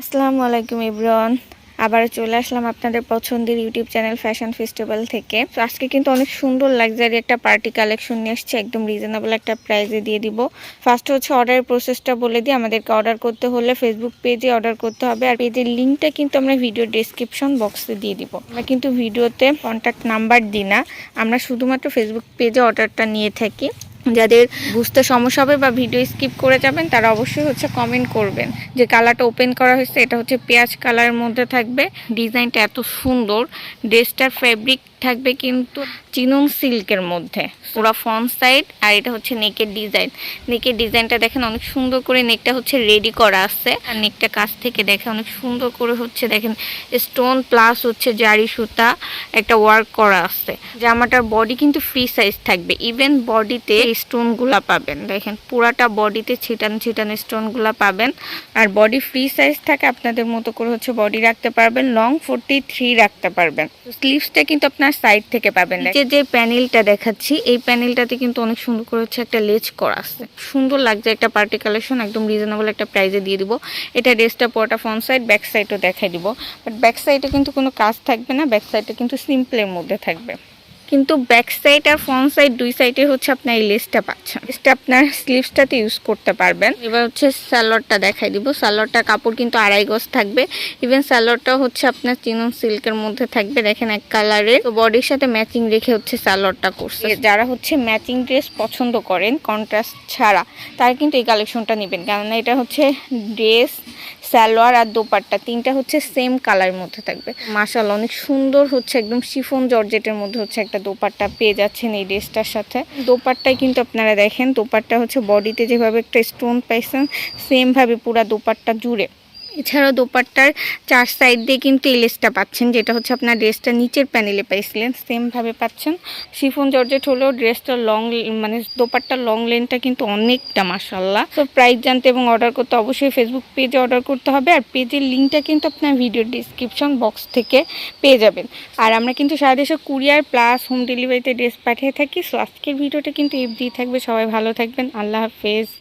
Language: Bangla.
আসসালামু আলাইকুম ইব্রান। আবার চলে আসলাম আপনাদের পছন্দের ইউটিউব চ্যানেল ফ্যাশন ফেস্টিভ্যাল থেকে। তো আজকে কিন্তু অনেক সুন্দর লাক্সারি একটা পার্টি কালেকশন নিয়ে এসেছি একদম রিজনেবল একটা প্রাইসে দিয়ে দিব। ফার্স্ট হচ্ছে অর্ডারের প্রসেসটা বলে দিই, আমাদেরকে অর্ডার করতে হলে ফেসবুক পেজে অর্ডার করতে হবে। আর পেজের লিঙ্কটা কিন্তু আমরা ভিডিও ডেসক্রিপশন বক্সে দিয়ে দিব। আমরা কিন্তু ভিডিওতে কন্ট্যাক্ট নাম্বার দিই না, আমরা শুধুমাত্র ফেসবুক পেজে অর্ডারটা নিয়ে থাকি। যাদের বুঝতে সমস্যা হবে বা ভিডিও স্কিপ করে যাবেন, তারা অবশ্যই হচ্ছে কমেন্ট করবেন। যে কালারটা ওপেন করা হয়েছে, এটা হচ্ছে পেঁয়াজ কালারের মধ্যে থাকবে। ডিজাইনটা এত সুন্দর। ড্রেসটার ফ্যাব্রিক থাকবে কিন্তু চিনুন সিল্কের মধ্যে। পুরা ফ্রন্ট সাইড আর এটা হচ্ছে নেকের ডিজাইন। নেকের ডিজাইনটা দেখেন অনেক সুন্দর করে নেকটা হচ্ছে রেডি করা আছে। আর নেকটা কাছ থেকে দেখে অনেক সুন্দর করে হচ্ছে দেখেন স্টোন প্লাস হচ্ছে জারি সুতা একটা ওয়ার্ক করা আছে। জামাটার বডি কিন্তু ফ্রি সাইজ থাকবে। ইভেন বডিতে স্টোনগুলা পাবেন। দেখেন পুরাটা বডিতে ছিটানো ছিটানো স্টোনগুলা পাবেন। আর বডি ফ্রি সাইজ থাকে, আপনাদের মতো করে হচ্ছে বডি রাখতে পারবেন। লং ফোরটি থ্রি রাখতে পারবেন। স্লিভসটা কিন্তু আপনার সাইড থেকে পাবেন যে যে প্যানেলটা দেখাচ্ছি এই প্যানেলটাতে কিন্তু অনেক সুন্দর করে হচ্ছে একটা লেজ করা আছে। সুন্দর লাগছে একটা পার্টি কালেকশন একদম রিজনেবল একটা প্রাইজে দিয়ে দিব। এটা ড্রেসটা পুরোটা ফ্রন্ট সাইড ব্যাক সাইডও দেখাই দিব। বাট ব্যাক সাইডে কিন্তু কোনো কাজ থাকবে না ব্যাক সাইডে কিন্তু সিম্পলের মধ্যে থাকবে। কিন্তু ব্যাক সাইড আর ফ্রন্ট সাইড দুই সাইডে হচ্ছে আপনার এই লেসটা পাচ্ছেন। লেসটা আপনার স্লিভসটাতে ইউজ করতে পারবেন। এবার হচ্ছে স্যালোয়ারটা দেখাই দিব। স্যালোয়ারটার কাপড় কিন্তু আড়াই গজ থাকবে। ইভেন স্যালোয়ারটাও হচ্ছে আপনার চিনন সিল্কের মধ্যে থাকবে। দেখেন এক কালারের তো বডির সাথে ম্যাচিং রেখে হচ্ছে স্যালোয়ারটা করছে। যারা হচ্ছে ম্যাচিং ড্রেস পছন্দ করেন কন্ট্রাস্ট ছাড়া, তারা কিন্তু এই কালেকশনটা নেবেন। কেননা এটা হচ্ছে ড্রেস সালোয়ার আর দোপাট্টা, তিনটা হচ্ছে সেম কালারের মধ্যে থাকবে। মাশাল অনেক সুন্দর হচ্ছে একদম শিফন জর্জেটের মধ্যে হচ্ছে একটা দোপাট্টা পেয়ে যাচ্ছেন এই ড্রেসটার সাথে। দোপাট্টায় কিন্তু আপনারা দেখেন, দোপাট্টা হচ্ছে বডিতে যেভাবে একটা স্টোন পাইছেন সেমভাবে পুরা দোপাট্টা জুড়ে। এছাড়াও দোপাট্টার চার সাইড দিয়ে কিন্তু এই লেসটা পাচ্ছেন, যেটা হচ্ছে আপনার ড্রেসটা নিচের প্যানেলে পাইছিলেন সেমভাবে পাচ্ছেন। শিফন জর্জেট হলেও ড্রেসটা লং মানে দোপাট্টার লং লেনটা কিন্তু অনেকটা মাসাল্লাহ তো প্রাইস জানতে এবং অর্ডার করতে অবশ্যই ফেসবুক পেজে অর্ডার করতে হবে, আর পেজের লিঙ্কটা কিন্তু আপনার ভিডিও ডিসক্রিপশন বক্স থেকে পেয়ে যাবেন। আর আমরা কিন্তু সারা দেশে কুরিয়ার প্লাস হোম ডেলিভারিতে ড্রেস পাঠিয়ে থাকি সো আজকের ভিডিওটা কিন্তু এফ দিয়ে থাকবে, সবাই ভালো থাকবেন, আল্লাহ হাফেজ।